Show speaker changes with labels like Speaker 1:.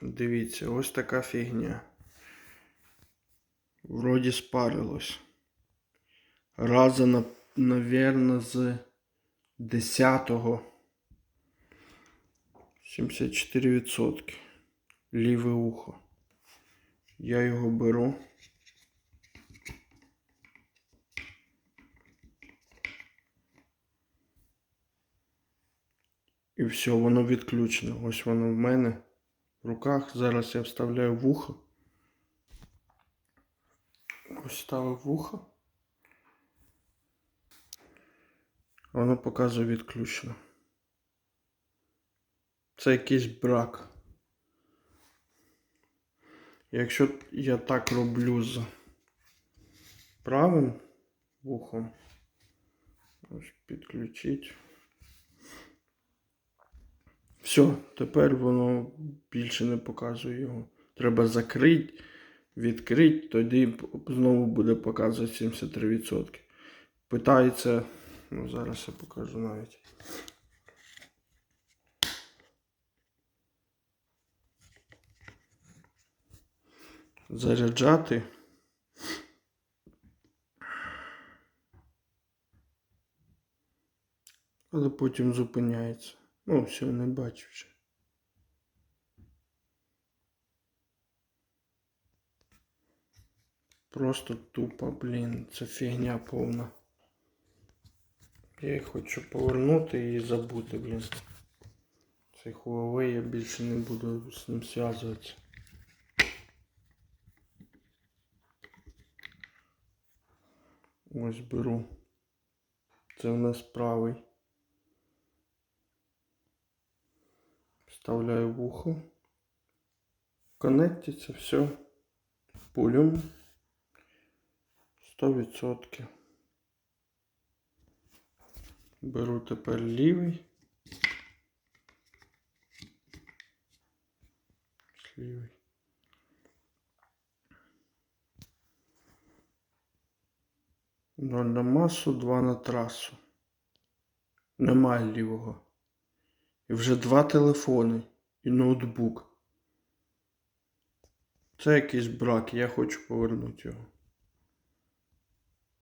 Speaker 1: Дивіться, ось така фігня. Вроді спарилось. Раза, на, навірно, з 10-го. 74%. Ліве ухо. Я його беру. І все, воно відключено. Ось воно в мене в руках. Зараз я вставляю вухо. Ось ставив вухо. Воно показує відключено. Це якийсь брак. Якщо я так роблю з правим вухом, ось підключить. Все, тепер воно більше не показує його. Треба закрити, відкрити, тоді знову буде показувати 73%. Питається, ну зараз я покажу навіть. Заряджати. Але потім зупиняється. Ну, все, не бачу вже. Просто тупо, блін, це фігня повна. Я їх хочу повернути і забути, блін. Цей Huawei я більше не буду з ним зв'язуватися. Ось беру. Це у нас правий. Вставляю в ухо. Коннектиться, все. Пулем. 100%. Беру тепер лівий. Лівий. Ноль на масу, два на трасу. Немає лівого. І вже два телефони і ноутбук. Це якийсь брак, я хочу повернути його.